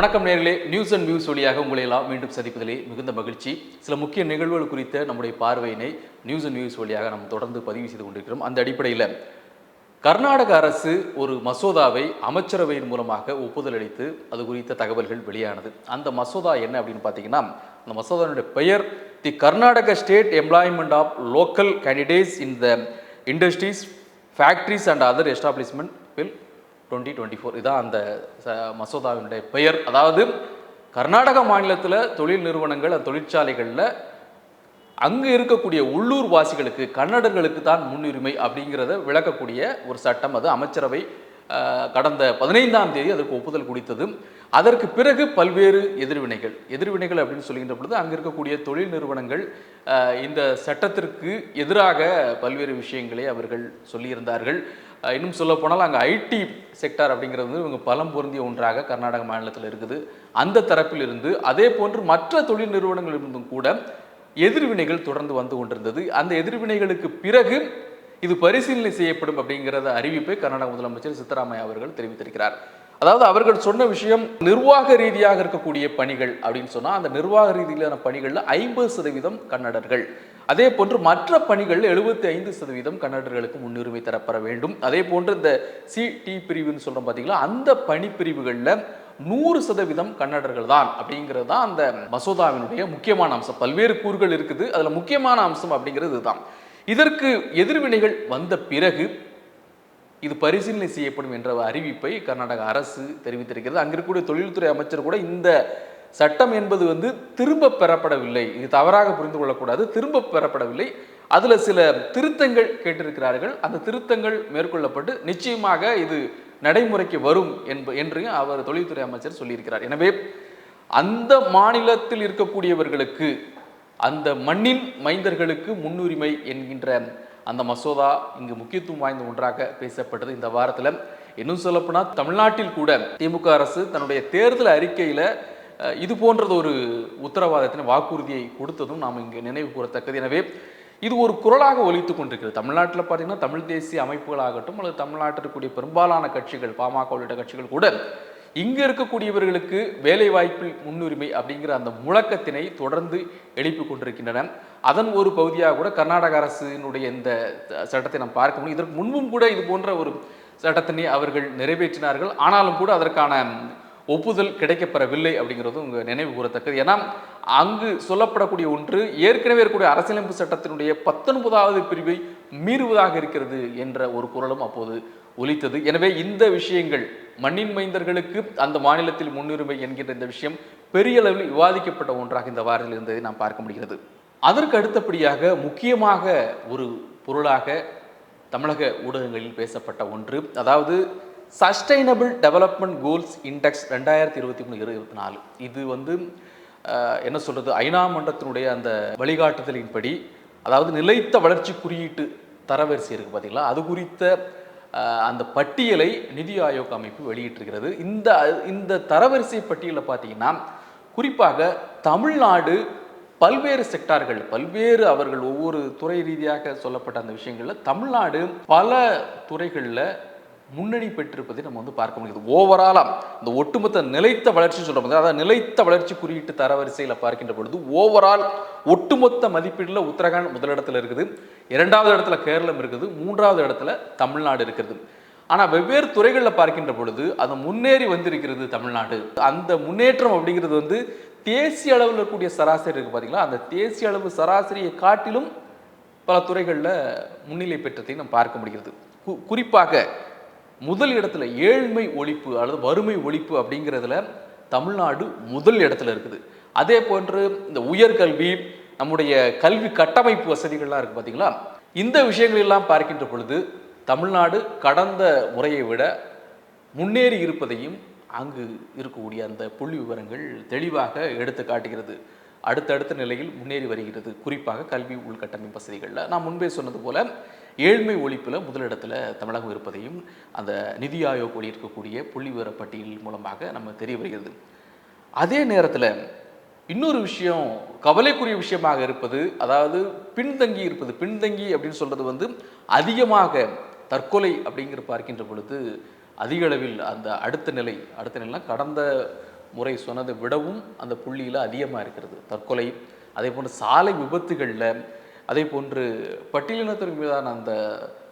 வணக்கம் நேர்களே. News and news வழியாக உங்களை எல்லாம் மீண்டும் சந்திப்பதிலே மிகுந்த மகிழ்ச்சி. சில முக்கிய நிகழ்வுகள் குறித்த நம்முடைய பார்வையினை நியூஸ் அண்ட் நியூஸ் வழியாக நாம் தொடர்ந்து பதிவு செய்து கொண்டிருக்கிறோம். அந்த அடிப்படையில் கர்நாடக அரசு ஒரு மசோதாவை அமைச்சரவையின் மூலமாக ஒப்புதல் அளித்து அது குறித்த தகவல்கள் வெளியானது. அந்த மசோதா என்ன அப்படின்னு பார்த்தீங்கன்னா அந்த மசோதாவுடைய பெயர் the Karnataka state employment of local candidates in the industries factories and other establishment bill twenty twenty four இதான் அந்த ச- மசோதாவினுடைய பெயர். அதாவது கர்நாடக மாநிலத்தில் தொழில் நிறுவனங்கள் அந்த தொழிற்சாலைகளில் அங்கே இருக்கக்கூடிய உள்ளூர் வாசிகளுக்கு கன்னடர்களுக்கு தான் முன்னுரிமை அப்படிங்கிறத விளக்கக்கூடிய ஒரு சட்டம். அது அமைச்சரவை கடந்த பதினைந்தாம் தேதி அதற்கு ஒப்புதல் கொடுத்தது. அதற்கு பிறகு பல்வேறு எதிர்வினைகள். எதிர்வினைகள் அப்படின்னு சொல்லுகின்ற பொழுது அங்கே இருக்கக்கூடிய தொழில் நிறுவனங்கள் இந்த சட்டத்திற்கு எதிராக பல்வேறு விஷயங்களை அவர்கள் சொல்லியிருந்தார்கள். இன்னும் சொல்ல போனால் அங்கே ஐடி செக்டார் அப்படிங்கிறது வந்து இவங்க பலம் பொருந்திய ஒன்றாக கர்நாடக மாநிலத்தில் இருக்குது. அந்த தரப்பில் இருந்து அதே போன்று மற்ற தொழில் நிறுவனங்கள் இருந்தும் கூட எதிர்வினைகள் தொடர்ந்து வந்து கொண்டிருந்தது. அந்த எதிர்வினைகளுக்கு பிறகு இது பரிசீலனை செய்யப்படும் அப்படிங்கிறத அறிவிப்பை கர்நாடக முதலமைச்சர் சித்தராமையா அவர்கள் தெரிவித்திருக்கிறார். அதாவது அவர்கள் சொன்ன விஷயம் நிர்வாக ரீதியாக இருக்கக்கூடிய பணிகள் அப்படின்னு சொன்னால் அந்த நிர்வாக ரீதியிலான பணிகளில் ஐம்பது சதவீதம் கன்னடர்கள். அதே போன்று மற்ற பணிகள் எழுபத்தி ஐந்து சதவீதம் கன்னடர்களுக்கு முன்னுரிமை தரப்பட வேண்டும். அதே போன்று இந்த சிடி பிரிவுன்னு சொல்கிறோம் பார்த்தீங்களா அந்த பணிப்பிரிவுகள்ல நூறு சதவீதம் கன்னடர்கள் தான் அப்படிங்கிறது தான் அந்த மசோதாவினுடைய முக்கியமான அம்சம். பல்வேறு கூறுகள் இருக்குது. அதில் முக்கியமான அம்சம் அப்படிங்கிறது இதுதான். இதற்கு எதிர்வினைகள் வந்த பிறகு இது பரிசீலனை செய்யப்படும் என்ற அறிவிப்பை கர்நாடக அரசு தெரிவித்திருக்கிறது. அங்கிருக்கக்கூடிய தொழில்துறை அமைச்சர் கூட இந்த சட்டம் என்பது வந்து திரும்ப பெறப்படவில்லை. இது தவறாக புரிந்து கொள்ளக்கூடாது. திரும்ப பெறப்படவில்லை. அதில் சில திருத்தங்கள் கேட்டிருக்கிறார்கள். அந்த திருத்தங்கள் மேற்கொள்ளப்பட்டு நிச்சயமாக இது நடைமுறைக்கு வரும் என்ப என்று அவர் தொழில்துறை அமைச்சர் சொல்லியிருக்கிறார். எனவே அந்த மாநிலத்தில் இருக்கக்கூடியவர்களுக்கு அந்த மண்ணின் மைந்தர்களுக்கு முன்னுரிமை என்கின்ற அந்த மசோதா இங்கு முக்கியத்துவம் வாய்ந்த ஒன்றாக பேசப்பட்டது இந்த வாரத்தில். இன்னும் சொல்லப்போனால் தமிழ்நாட்டில் கூட திமுக அரசு தன்னுடைய தேர்தல் அறிக்கையில் இது போன்றது ஒரு உத்தரவாதத்தின் வாக்குறுதியை கொடுத்ததும் நாம் இங்கே நினைவு கூறத்தக்கது. எனவே இது ஒரு குரலாக ஒலித்து கொண்டிருக்கிறது. தமிழ்நாட்டில் பார்த்தீங்கன்னா தமிழ் தேசிய அமைப்புகளாகட்டும் அல்லது தமிழ்நாட்டில் இருக்கக்கூடிய பெரும்பாலான கட்சிகள் பாமக உள்ளிட்ட கட்சிகள் கூட இங்கே இருக்கக்கூடியவர்களுக்கு வேலை வாய்ப்பில் முன்னுரிமை அப்படிங்கிற அந்த முழக்கத்தினை தொடர்ந்து எழுப்பி கொண்டிருக்கின்றன. அதன் ஒரு பகுதியாக கூட கர்நாடக அரசினுடைய இந்த சட்டத்தை நாம் பார்க்க முடியும். இதற்கு முன்பும் கூட இது போன்ற ஒரு சட்டத்தினை அவர்கள் நிறைவேற்றினார்கள். ஆனாலும் கூட அதற்கான ஒப்புதல் கிடைக்கப்பெறவில்லை அப்படிங்கிறது உங்கள் நினைவு கூறத்தக்கது. ஏன்னா அங்கு சொல்லப்படக்கூடிய ஒன்று ஏற்கனவே இருக்கக்கூடிய அரசியலமைப்பு சட்டத்தினுடைய பத்தொன்பதாவது பிரிவை மீறுவதாக இருக்கிறது என்ற ஒரு குரலும் அப்போது ஒலித்தது. எனவே இந்த விஷயங்கள் மண்ணின் மைந்தர்களுக்கு அந்த மாநிலத்தில் முன்னுரிமை என்கின்ற இந்த விஷயம் பெரிய அளவில் விவாதிக்கப்பட்ட ஒன்றாக இந்த வாரத்தில் இருந்ததை நாம் பார்க்க முடிகிறது. அதற்கு அடுத்தபடியாக முக்கியமாக ஒரு பொருளாக தமிழக ஊடகங்களில் பேசப்பட்ட ஒன்று அதாவது சஸ்டைனபிள் டெவலப்மெண்ட் கோல்ஸ் இண்டெக்ஸ் ரெண்டாயிரத்தி இருபத்தி மூணு இருபத்தி நாலு. இது வந்து என்ன சொல்கிறது ஐநா மன்றத்தினுடைய அந்த வழிகாட்டுதலின்படி அதாவது நிலைத்த வளர்ச்சி குறியீட்டு தரவரிசை இருக்குது பார்த்தீங்களா அது குறித்த அந்த பட்டியலை நிதி ஆயோக் அமைப்பு வெளியிட்டிருக்கிறது. இந்த இந்த தரவரிசை பட்டியலில் பார்த்தீங்கன்னா குறிப்பாக தமிழ்நாடு பல்வேறு செக்டார்கள் பல்வேறு அவர்கள் ஒவ்வொரு துறை ரீதியாக சொல்லப்பட்ட அந்த விஷயங்களில் தமிழ்நாடு பல துறைகளில் முன்னணி பெற்றிருப்பதை நம்ம வந்து பார்க்க முடியுது. ஓவராலாக இந்த ஒட்டுமொத்த நிலைத்த வளர்ச்சி சொல்ற போது அதாவது நிலைத்த வளர்ச்சி குறியீட்டு தரவரிசையில் பார்க்கின்ற பொழுது ஓவரால் ஒட்டுமொத்த மதிப்பீட்டில் உத்தரகாண்ட் முதலிடத்தில் இருக்குது இரண்டாவது இடத்துல கேரளம் இருக்குது மூன்றாவது இடத்துல தமிழ்நாடு இருக்கிறது ஆனால் வெவ்வேறு துறைகளில் பார்க்கின்ற பொழுது அது முன்னேறி வந்திருக்கிறது தமிழ்நாடு. அந்த முன்னேற்றம் அப்படிங்கிறது வந்து தேசிய அளவில் இருக்கக்கூடிய சராசரி இருக்குது பார்த்தீங்களா அந்த தேசிய அளவு சராசரியை காட்டிலும் பல துறைகளில் முன்னிலை பெற்றதை நம்ம பார்க்க முடிகிறது. கு- குறிப்பாக முதல் இடத்துல ஏழ்மை ஒழிப்பு அல்லது வறுமை ஒழிப்பு அப்படிங்கிறதுல தமிழ்நாடு முதல் இடத்துல இருக்குது. அதே போன்று இந்த உயர்கல்வி நம்முடைய கல்வி கட்டமைப்பு வசதிகள்லாம் இருக்குது பார்த்தீங்களா இந்த விஷயங்கள் எல்லாம் பார்க்கின்ற பொழுது தமிழ்நாடு கடந்த முறையை விட முன்னேறி இருப்பதையும் அங்கு இருக்கக்கூடிய அந்த புள்ளி விவரங்கள் தெளிவாக எடுத்து காட்டுகிறது. அடுத்தடுத்த நிலையில் முன்னேறி வருகிறது. குறிப்பாக கல்வி உள்கட்டமைப்பு வசதிகளில். நான் முன்பே சொன்னது போல ஏழ்மை ஒழிப்பில் முதலிடத்தில் தமிழகம் இருப்பதையும் அந்த நிதி ஆயோக் வெளியிருக்கக்கூடிய புள்ளி பட்டியல் மூலமாக நம்ம தெரிய வருகிறது. அதே நேரத்தில் இன்னொரு விஷயம் கவலைக்குரிய விஷயமாக இருப்பது அதாவது பின்தங்கி இருப்பது பின்தங்கி அப்படின்னு சொல்கிறது வந்து அதிகமாக தற்கொலை அப்படிங்கிற பார்க்கின்ற பொழுது அதிக அளவில் அந்த அடுத்த நிலை அடுத்த நிலைனா கடந்த முறை சொன்னதை விடவும் அந்த புள்ளியில் அதிகமாக இருக்கிறது. தற்கொலை அதே போன்று சாலை விபத்துகளில் அதே போன்று பட்டியலினத்திற்கு மீதான அந்த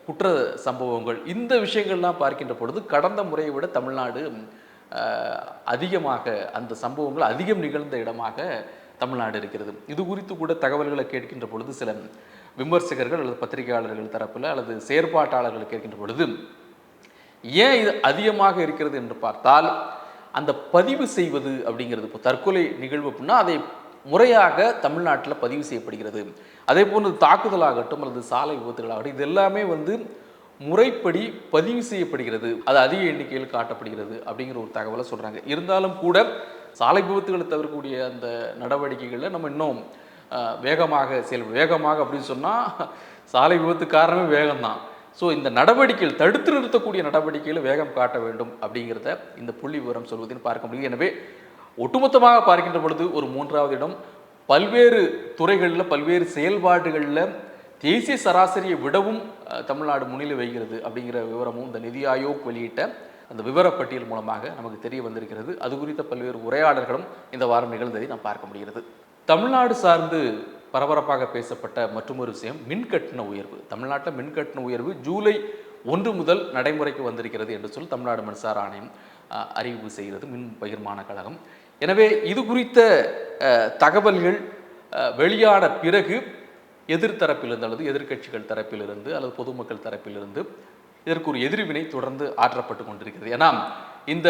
குற்ற சம்பவங்கள் இந்த விஷயங்கள்லாம் பார்க்கின்ற பொழுது கடந்த முறையை விட தமிழ்நாடு அதிகமாக அந்த சம்பவங்கள் அதிகம் நிகழ்ந்த இடமாக தமிழ்நாடு இருக்கிறது. இது குறித்து கூட தகவல்களை கேட்கின்ற பொழுது சில விமர்சகர்கள் அல்லது பத்திரிகையாளர்கள் தரப்பில் அல்லது செயற்பாட்டாளர்கள் கேட்கின்ற பொழுது ஏன் இது அதிகமாக இருக்கிறது? என்று பார்த்தால் அந்த பதிவு செய்வது அப்படிங்கிறது இப்போ தற்கொலை நிகழ்வு அப்படின்னா அதை முறையாக தமிழ்நாட்டில் பதிவு செய்யப்படுகிறது. அதே போன்று தாக்குதலாகட்டும் அல்லது சாலை விபத்துகளாகட்டும் இது எல்லாமே வந்து முறைப்படி பதிவு செய்யப்படுகிறது. அது அதிக எண்ணிக்கையில் காட்டப்படுகிறது அப்படிங்கிற ஒரு தகவலை சொல்கிறாங்க இருந்தாலும் கூட சாலை விபத்துகளை தவிர்க்கக்கூடிய அந்த நடவடிக்கைகளில் நம்ம இன்னும் வேகமாக செயல் வேகமாக அப்படின்னு சொன்னால் சாலை விபத்து காரணமே வேகம்தான். ஸோ இந்த நடவடிக்கைகள் தடுத்து நிறுத்தக்கூடிய நடவடிக்கையில் வேகம் காட்ட வேண்டும் அப்படிங்கிறத இந்த புள்ளி விவரம் சொல்வதுன்னு பார்க்க முடியும் எனவே ஒட்டுமொத்தமாக பார்க்கின்ற பொழுது ஒரு மூன்றாவது இடம் பல்வேறு துறைகளில் பல்வேறு செயல்பாடுகளில் தேசிய சராசரியை விடவும் தமிழ்நாடு முன்னிலை வைக்கிறது அப்படிங்கிற விவரமும் இந்த நிதி ஆயோக் வெளியிட்ட அந்த விவரப்பட்டியல் மூலமாக நமக்கு தெரிய வந்திருக்கிறது. அது குறித்த பல்வேறு உரையாடல்களும் இந்த வாரம் நிகழ்ந்ததை நாம் பார்க்க முடிகிறது. தமிழ்நாடு சார்ந்து பரபரப்பாக பேசப்பட்ட மற்றொரு விஷயம் மின்கட்டண உயர்வு. தமிழ்நாட்டில் மின்கட்டண உயர்வு ஜூலை ஒன்று முதல் நடைமுறைக்கு வந்திருக்கிறது என்று சொல்லி தமிழ்நாடு மின்சார ஆணையம் அறிவிப்பு செய்கிறது மின் பகிர்மான கழகம். எனவே இது குறித்த தகவல்கள் வெளியான பிறகு எதிர்த்தரப்பிலிருந்து அல்லது எதிர்க்கட்சிகள் தரப்பிலிருந்து அல்லது பொதுமக்கள் தரப்பிலிருந்து இதற்கு ஒரு எதிர்வினை தொடர்ந்து ஆற்றப்பட்டு கொண்டிருக்கிறது. ஏன்னா இந்த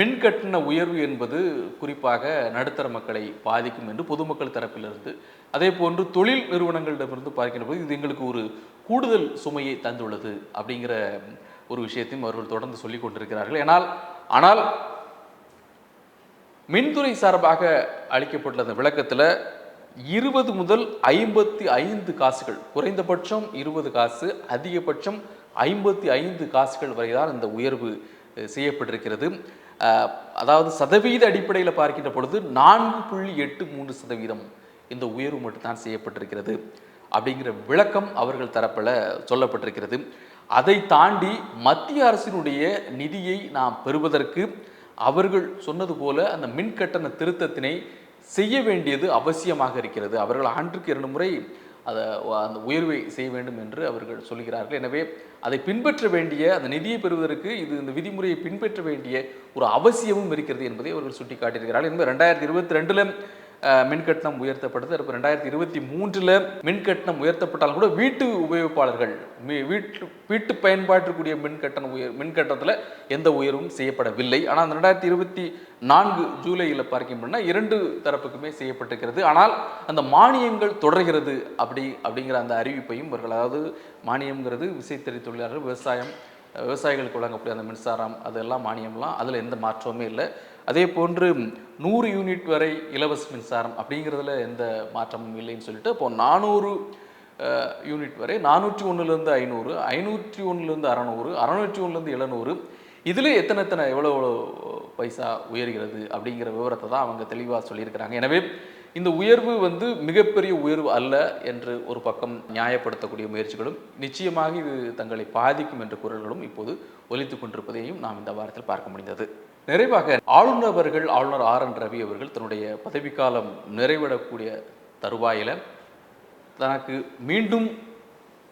மின்கட்டண உயர்வு என்பது குறிப்பாக நடுத்தர மக்களை பாதிக்கும் என்று பொதுமக்கள் தரப்பிலிருந்து அதே போன்று தொழில் நிறுவனங்களிடமிருந்து பார்க்கின்ற போது இது எங்களுக்கு ஒரு கூடுதல் சுமையை தந்துள்ளது அப்படிங்கிற ஒரு விஷயத்தையும் அவர்கள் தொடர்ந்து சொல்லிக் கொண்டிருக்கிறார்கள். ஏனால் ஆனால் மின்துறை சார்பாக அளிக்கப்பட்டுள்ள அந்த விளக்கத்தில் இருபது முதல் ஐம்பத்தி ஐந்து காசுகள் குறைந்தபட்சம் இருபது காசு அதிகபட்சம் ஐம்பத்தி ஐந்து காசுகள் வரைதான் இந்த உயர்வு செய்யப்பட்டிருக்கிறது. அதாவது சதவீத அடிப்படையில் பார்க்கின்ற பொழுது நான்கு புள்ளி எட்டு மூன்று சதவீதம் இந்த உயர்வு மட்டும்தான் செய்யப்பட்டிருக்கிறது அப்படிங்கிற விளக்கம் அவர்கள் தரப்பில் சொல்லப்பட்டிருக்கிறது. அதை தாண்டி மத்திய அரசினுடைய நிதியை நாம் பெறுவதற்கு அவர்கள் சொன்னது போல அந்த மின் கட்டண திருத்தத்தினை செய்ய வேண்டியது அவசியமாக இருக்கிறது. அவர்கள் ஆண்டுக்கு இரண்டு முறை அதை அந்த உயர்வை செய்ய வேண்டும் என்று அவர்கள் சொல்கிறார்கள். எனவே அதை பின்பற்ற வேண்டிய அந்த நிதியை பெறுவதற்கு இது இந்த விதிமுறையை பின்பற்ற வேண்டிய ஒரு அவசியமும் இருக்கிறது என்பதை அவர்கள் சுட்டிக்காட்டியிருக்கிறார்கள். என்பது ரெண்டாயிரத்தி இருபத்தி ரெண்டில் மின் கட்டணம் உயர்த்தப்பட்டது இப்போ ரெண்டாயிரத்தி இருபத்தி மூன்றில் மின் கட்டணம் உயர்த்தப்பட்டாலும் கூட வீட்டு உபயோகிப்பாளர்கள் வீட்டு வீட்டு பயன்பாட்டிற்குரிய மின் கட்டணம் உயர் மின்கட்டணத்தில் எந்த உயர்வும் செய்யப்படவில்லை. ஆனால் அந்த ரெண்டாயிரத்தி இருபத்தி நான்கு ஜூலையில் பார்க்கும்னா இரண்டு தரப்புக்குமே செய்யப்பட்டிருக்கிறது. ஆனால் அந்த மானியங்கள் தொடர்கிறது அப்படி அப்படிங்கிற அந்த அறிவிப்பையும் இவர்கள் அதாவது மானியம்ங்கிறது விசைத்தறி தொழிலாளர்கள் விவசாயம் விவசாயிகளுக்கு வழங்கக்கூடிய அந்த மின்சாரம் அதெல்லாம் மானியம்லாம் அதில் எந்த மாற்றமுமே இல்லை. அதே போன்று நூறு யூனிட் வரை இலவச மின்சாரம் அப்படிங்கிறதுல எந்த மாற்றமும் இல்லைன்னு சொல்லிட்டு இப்போ நானூறு யூனிட் வரை நானூற்றி ஒன்றுலேருந்து ஐநூறு ஐநூற்றி ஒன்றுலேருந்து அறநூறு அறநூற்றி ஒன்றுலேருந்து எழுநூறு இதில் எத்தனை எத்தனை எவ்வளோ எவ்வளோ பைசா உயர்கிறது அப்படிங்கிற விவரத்தை தான் அவங்க தெளிவாக சொல்லியிருக்கிறாங்க. எனவே இந்த உயர்வு வந்து மிகப்பெரிய உயர்வு அல்ல என்று ஒரு பக்கம் நியாயப்படுத்தக்கூடிய முயற்சிகளும் நிச்சயமாக இது தங்களை பாதிக்கும் என்ற குரல்களும் இப்போது ஒலித்துக் கொண்டிருப்பதையும் நாம் இந்த வாரத்தில் பார்க்க முடிந்தது. நிறைவாக ஆளுநர் அவர்கள் ஆளுநர் ஆர் என் ரவி அவர்கள் தன்னுடைய பதவிக்காலம் நிறைவிடக்கூடிய தருவாயில தனக்கு மீண்டும்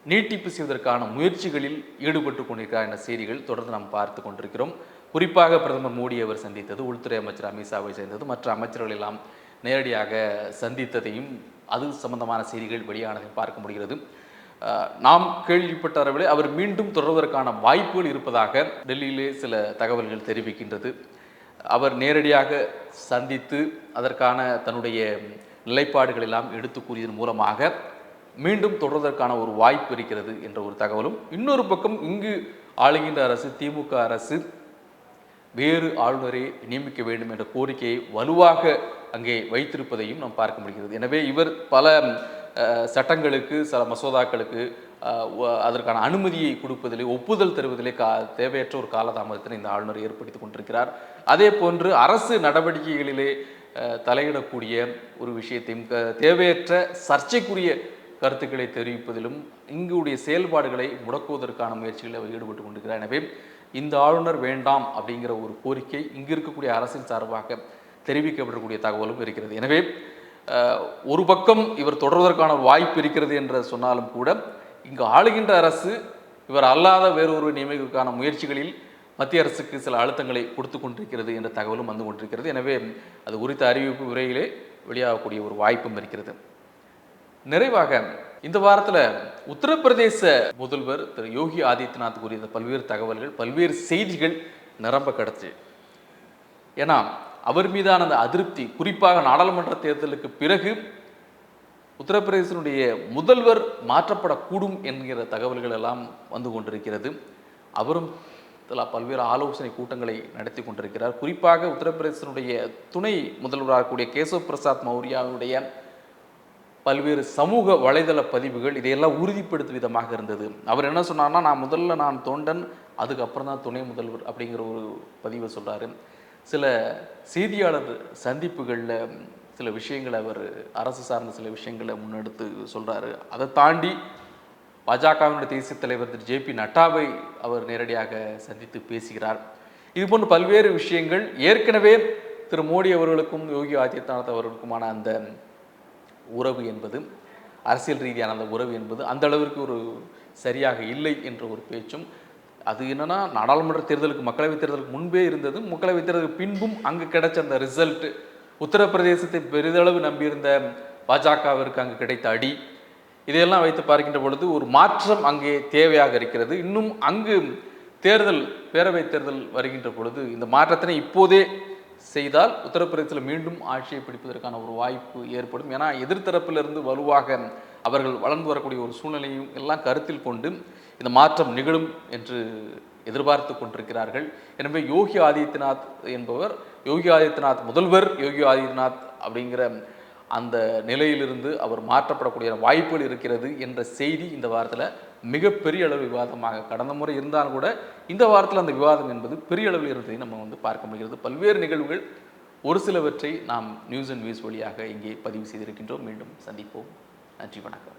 நீட்டிப்பு செய்வதற்கான முயற்சிகளில் ஈடுபட்டு கொண்டிருக்கிறார் என்ற செய்திகள் தொடர்ந்து நாம் பார்த்து கொண்டிருக்கிறோம். குறிப்பாக பிரதமர் மோடி அவர் சந்தித்தது உள்துறை அமைச்சர் அமித்ஷாவை சேர்ந்தது மற்ற அமைச்சர்கள் எல்லாம் நேரடியாக சந்தித்ததையும் அது சம்பந்தமான செய்திகள் வெளியானதையும் பார்க்க முடிகிறது. நாம் கேள்விப்பட்ட அளவில் அவர் மீண்டும் தொடர்வதற்கான வாய்ப்புகள் இருப்பதாக டெல்லியிலே சில தகவல்கள் தெரிவிக்கின்றது. அவர் நேரடியாக சந்தித்து அதற்கான தன்னுடைய நிலைப்பாடுகள் எல்லாம் எடுத்து கூறியதன் மூலமாக மீண்டும் தொடர்வதற்கான ஒரு வாய்ப்பு இருக்கிறது என்ற ஒரு தகவலும் இன்னொரு பக்கம் இங்கு ஆளுகின்ற அரசு திமுக அரசு வேறு ஆளுநரை நியமிக்க வேண்டும் என்ற கோரிக்கையை வலுவாக அங்கே வைத்திருப்பதையும் நாம் பார்க்க முடிகிறது. எனவே இவர் பல சட்டங்களுக்கு சில மசோதாக்களுக்கு அதற்கான அனுமதியை கொடுப்பதிலே ஒப்புதல் தருவதிலே கா தேவையற்ற ஒரு காலதாமதத்தினை இந்த ஆளுநர் ஏற்படுத்தி கொண்டிருக்கிறார். அதே போன்று அரசு நடவடிக்கைகளிலே தலையிடக்கூடிய ஒரு விஷயத்தையும் தேவையற்ற சர்ச்சைக்குரிய கருத்துக்களை தெரிவிப்பதிலும் இங்குடைய செயல்பாடுகளை முடக்குவதற்கான முயற்சிகளில் அவர் ஈடுபட்டு கொண்டிருக்கிறார். எனவே இந்த ஆளுநர் வேண்டாம் அப்படிங்கிற ஒரு கோரிக்கை இங்கு இருக்கக்கூடிய அரசின் சார்பாக தெரிவிக்கப்படக்கூடிய தகவலும் இருக்கிறது. எனவே அஹ், ஒரு பக்கம் இவர் தொடர்வதற்கான ஒரு வாய்ப்பு இருக்கிறது என்று சொன்னாலும் கூட இங்கு ஆளுகின்ற அரசு இவர் அல்லாத வேறொரு நியமிப்புக்கான முயற்சிகளில் மத்திய அரசுக்கு சில அழுத்தங்களை கொடுத்து கொண்டிருக்கிறது என்ற தகவலும் வந்து கொண்டிருக்கிறது. எனவே அது குறித்த அறிவிப்பு விரைவிலே வெளியாகக்கூடிய ஒரு வாய்ப்பும் இருக்கிறது. நிறைவாக இந்த வாரத்தில் உத்தரப்பிரதேச முதல்வர் திரு யோகி ஆதித்யநாத் குறித்த பல்வேறு தகவல்கள் பல்வேறு செய்திகள் நிரம்ப கிடச்சி ஏன்னா அவர் மீதான அந்த அதிருப்தி குறிப்பாக நாடாளுமன்ற தேர்தலுக்கு பிறகு உத்தரப்பிரதேசனுடைய முதல்வர் மாற்றப்படக்கூடும் என்கிற தகவல்கள் எல்லாம் வந்து கொண்டிருக்கிறது. அவரும் பல்வேறு ஆலோசனை கூட்டங்களை நடத்தி கொண்டிருக்கிறார். குறிப்பாக உத்தரப்பிரதேசனுடைய துணை முதல்வராக கூடிய கேசவ் பிரசாத் மௌரியாவுடைய பல்வேறு சமூக வலைதள பதிவுகள் இதையெல்லாம் உறுதிப்படுத்தும் விதமாக இருந்தது. அவர் என்ன சொன்னார்னா நான் முதல்ல நான் தொண்டன் அதுக்கப்புறம் தான் துணை முதல்வர் அப்படிங்கிற ஒரு பதிவை சொல்கிறாரு சில செய்தியாளர் சந்திப்புகளில் சில விஷயங்களை அவர் அரசு சார்ந்த சில விஷயங்களை முன்னெடுத்து சொல்கிறாரு அதை தாண்டி பாஜகவினுடைய தேசிய தலைவர் திரு. ஜே. பி. நட்டாவை அவர் நேரடியாக சந்தித்து பேசுகிறார். இது போன்ற பல்வேறு விஷயங்கள் ஏற்கனவே திரு. மோடி அவர்களுக்கும் யோகி ஆதித்யநாத் அவர்களுக்குமான அந்த உறவு என்பது அரசியல் ரீதியான அந்த உறவு என்பது அந்த அளவிற்கு ஒரு சரியாக இல்லை என்ற ஒரு பேச்சும் அது என்னன்னா நாடாளுமன்ற தேர்தலுக்கு மக்களவைத் தேர்தலுக்கு முன்பே இருந்தது. மக்களவைத் தேர்தலுக்கு பின்பும் அங்கு கிடைச்ச அந்த ரிசல்ட் உத்தரப்பிரதேசத்தை பெரிதளவு நம்பியிருந்த பாஜகவிற்கு அங்கு கிடைத்த அடி. இதையெல்லாம் வைத்து பார்க்கின்ற பொழுது ஒரு மாற்றம் அங்கே தேவையாக இருக்கிறது. இன்னும் அங்கு தேர்தல் பேரவைத் தேர்தல் வருகின்ற பொழுது இந்த மாற்றத்தினை இப்போதே செய்தால் உத்தரப்பிரதேசத்தில் மீண்டும் ஆட்சியை பிடிப்பதற்கான ஒரு வாய்ப்பு ஏற்படும். ஏன்னா எதிர்த்தரப்பிலிருந்து வலுவாக அவர்கள் வளர்ந்து வரக்கூடிய ஒரு சூழ்நிலையும் எல்லாம் கருத்தில் கொண்டு இந்த மாற்றம் நிகழும் என்று எதிர்பார்த்து கொண்டிருக்கிறார்கள். எனவே யோகி ஆதித்யநாத் என்பவர் யோகி ஆதித்யநாத் முதல்வர் யோகி ஆதித்யநாத் அப்படிங்கிற அந்த நிலையிலிருந்து அவர் மாற்றப்படக்கூடிய வாய்ப்புகள் இருக்கிறது என்ற செய்தி இந்த வாரத்தில் மிகப்பெரிய அளவு விவாதமாக கடந்த முறை இருந்தாலும் கூட இந்த வாரத்தில் அந்த விவாதம் என்பது பெரிய அளவில் இருந்ததை நம்ம வந்து பார்க்க முடிகிறது. பல்வேறு நிகழ்வுகள் ஒரு சிலவற்றை நாம் நியூஸ் அண்ட் வியூஸ் வழியாக இங்கே பதிவு செய்திருக்கின்றோம். மீண்டும் சந்திப்போம். நன்றி வணக்கம்.